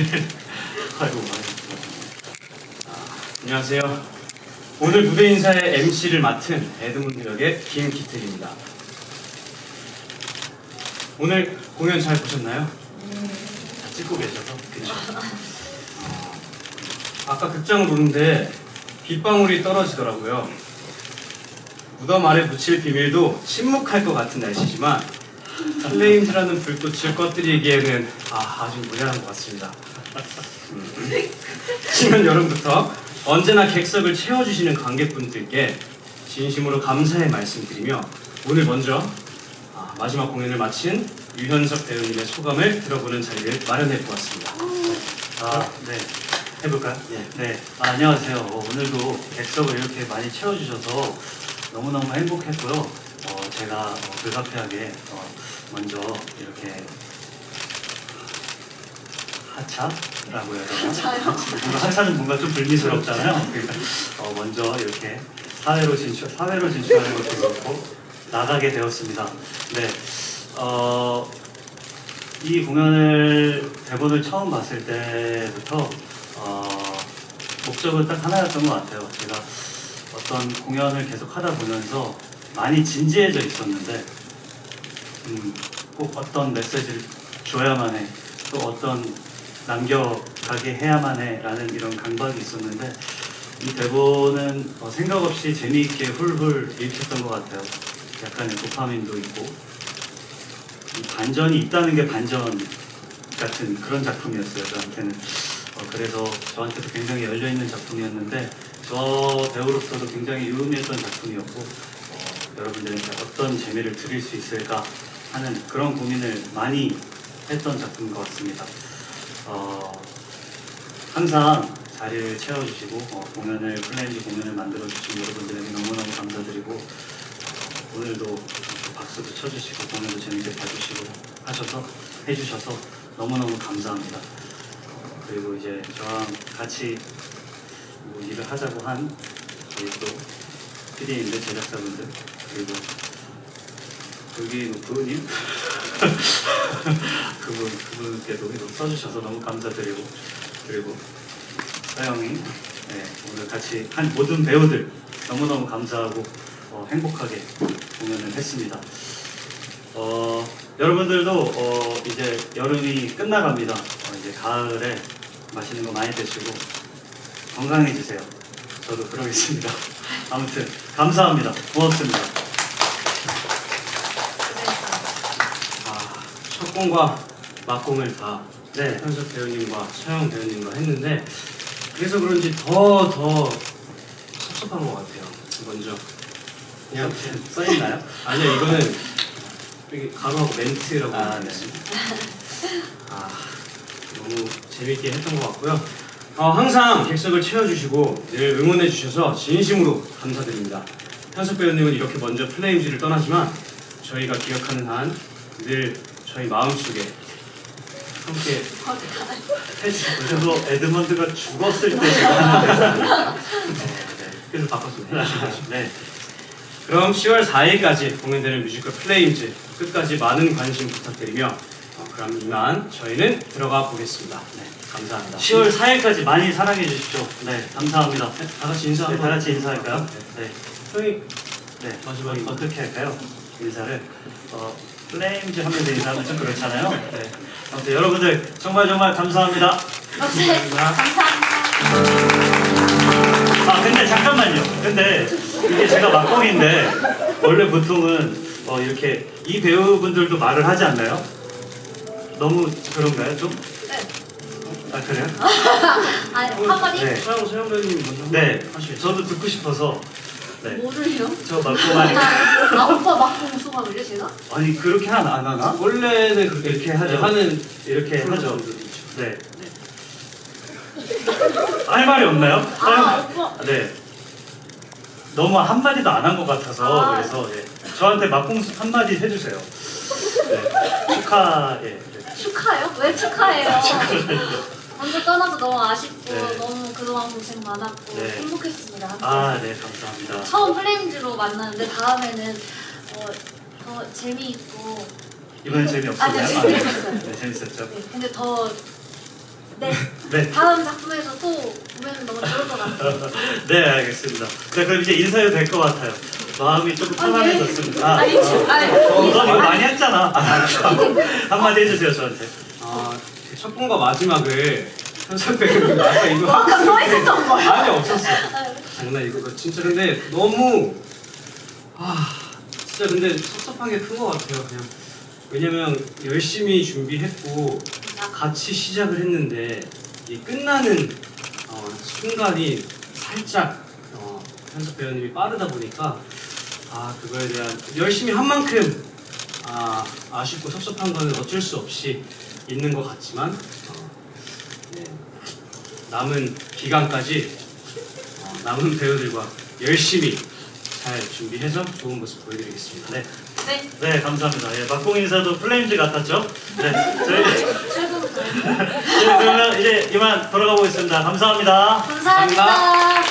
아이고 많이 안녕하세요. 오늘 무대 인사의 MC를 맡은 에드문드 역의 김기택입니다. 오늘 공연 잘 보셨나요? 다 찍고 계셔서 그렇죠. 아까 극장을 오는데 빗방울이 떨어지더라고요. 무덤 아래 묻힐 비밀도 침묵할 것 같은 날씨지만 플레임즈라는 불꽃을 꺼뜨리기에는 아, 아주 무례한 것 같습니다. 음. 지난 여름부터 언제나 객석을 채워주시는 관객분들께 진심으로 감사의 말씀드리며 오늘 먼저 아, 마지막 공연을 마친 유현석 배우님의 소감을 들어보는 자리를 마련해 보았습니다. 아, 네. 해볼까요? 네. 네. 아, 안녕하세요. 어, 오늘도 객석을 이렇게 많이 채워주셔서 너무너무 행복했고요. 어, 제가 어, 불가피하게 어, 먼저 이렇게 하차라고 해야 되나? 하차요? 뭔가 하차는 뭔가 좀 불미스럽잖아요. 그러니까 어, 먼저 이렇게 사회로 진출, 사회로 진출하는 것도 그렇고 나가게 되었습니다. 네. 어, 이 공연을 대본을 처음 봤을 때부터 어, 목적은 딱 하나였던 것 같아요. 제가 어떤 공연을 계속 하다 보면서 많이 진지해져 있었는데 음, 꼭 어떤 메시지를 줘야만 해. 또 어떤 남겨가게 해야만 해라는 이런 강박이 있었는데 이 대본은 어, 생각 없이 재미있게 훌훌 읽혔던 것 같아요. 약간의 도파민도 있고 이 반전이 있다는 게 반전 같은 그런 작품이었어요 저한테는 어, 그래서 저한테도 굉장히 열려 있는 작품이었는데 저 배우로서도 굉장히 유의미했던 작품이었고 어, 여러분들에게 어떤 재미를 드릴 수 있을까 하는 그런 고민을 많이 했던 작품인 것 같습니다 어, 항상 자리를 채워주시고 어, 공연을 플레인지 공연을 만들어 주신 여러분들에게 너무너무 감사드리고 어, 오늘도 박수도 쳐주시고 공연도 재밌게 봐주시고 하셔서 해주셔서 너무너무 감사합니다. 어, 그리고 이제 저랑 같이 뭐 일을 하자고 한 저희 또 PD님들 제작자분들 그리고 여기 뭐 그분님 그분 그분께도 이거 써주셔서 너무 감사드리고 그리고 서영이 네, 오늘 같이 한 모든 배우들 너무너무 감사하고 어, 행복하게 공연을 했습니다. 어, 여러분들도 어, 이제 여름이 끝나갑니다. 어, 이제 가을에 맛있는 거 많이 드시고 건강해지세요. 저도 그러겠습니다. 아무튼 감사합니다. 고맙습니다. 아, 첫 공과 막공을 다 네. 현석 배우님과 서영 배우님과 했는데 그래서 그런지 더 더 섭섭한 것 같아요. 먼저 그냥 써 있나요? 아니요 이거는 여기 가로하고 멘트라고 아, 아, 네. 아 너무 재밌게 했던 것 같고요. 어, 항상 객석을 채워주시고 늘 응원해 주셔서 진심으로 감사드립니다. 현석 배우님은 이렇게 먼저 플레임즈를 떠나지만 저희가 기억하는 한 늘 저희 마음속에 함께. 그래서 에드먼드가 죽었을 때 제가 하는 대사입니다. 그래서 바꿨습니다. 네. 그럼 10월 4일까지 공연되는 뮤지컬 플레임즈 끝까지 많은 관심 부탁드리며 어, 그럼 이만 저희는 들어가 보겠습니다. 네, 감사합니다. 10월 4일까지 많이 사랑해 주십시오. 네, 감사합니다. 네, 다 같이 인사 네, 한번 다 같이 인사할까요? 네. 형이 네. 마지막에 어떻게 할까요? 인사를 어, 플레임즈 하면 서 인사하면 좀 그렇잖아요. 네. 아무튼 여러분들 정말 정말 감사합니다. 네, 감사합니다. 아 근데 잠깐만요. 근데 이게 제가 막공인데 원래 보통은 어, 이렇게 이 배우분들도 말을 하지 않나요? 너무 그런가요 좀? 네. 아 그래요? 아, 한마디? 네. 서영 서영 배우님 먼저 네. 하시겠어요? 저도 듣고 싶어서 네. 뭐를요? 저 막공하니 아, 오빠 막공 소감을요, 제가? 아니 그렇게 안, 안 하나? 원래는 그렇게 이렇게 하죠. 하는 이렇게 하죠. 있죠. 네. 할 말이 없나요? 아, 오빠. 네. 너무 한 마디도 안 한 것 같아서 아. 그래서 예. 저한테 막공 한 마디 해주세요. 네. 축하해. 네. 축하해요? 왜 축하해요? 먼저 떠나서 너무 아쉽고 네. 너무 그동안 고생 많았고 네. 행복했습니다. 함께. 아, 네, 감사합니다. 처음 플레임즈로 만났는데 다음에는 어, 더 재미있고 이번엔 재미없었나요? 아, 네, 아, 재미있었어요. 네, 재밌었죠. 네, 근데 더 네. 네. 다음 작품에서 또 보면 너무 좋을 것 같아요. 네, 알겠습니다. 네, 그럼 이제 인사해도 될 것 같아요. 마음이 조금 편안해졌습니다. 아, 아니, 지금, 아니. 어, 넌 이거 많이 했잖아. 아, 한마디 해주세요, 저한테. 아, 그 첫 번과 마지막을 현석 배우님 아까 이거 아까 서 있었던 거야. 아니 없었어. 장난이고 진짜 근데 너무 아 진짜 근데 섭섭한 게 큰 것 같아요 그냥 왜냐면 열심히 준비했고 같이 시작을 했는데 이 끝나는 어, 순간이 살짝 어, 현석 배우님이 빠르다 보니까 아 그거에 대한 열심히 한 만큼 아 아쉽고 섭섭한 거는 어쩔 수 없이 있는 것 같지만 어, 네, 남은 기간까지 어, 남은 배우들과 열심히 잘 준비해서 좋은 모습 보여드리겠습니다. 네, 네. 네, 감사합니다. 예, 막공 인사도 플레임즈 같았죠? 네, 저희. 네, 그러면 이제 이만 돌아가고 있습니다. 감사합니다. 감사합니다.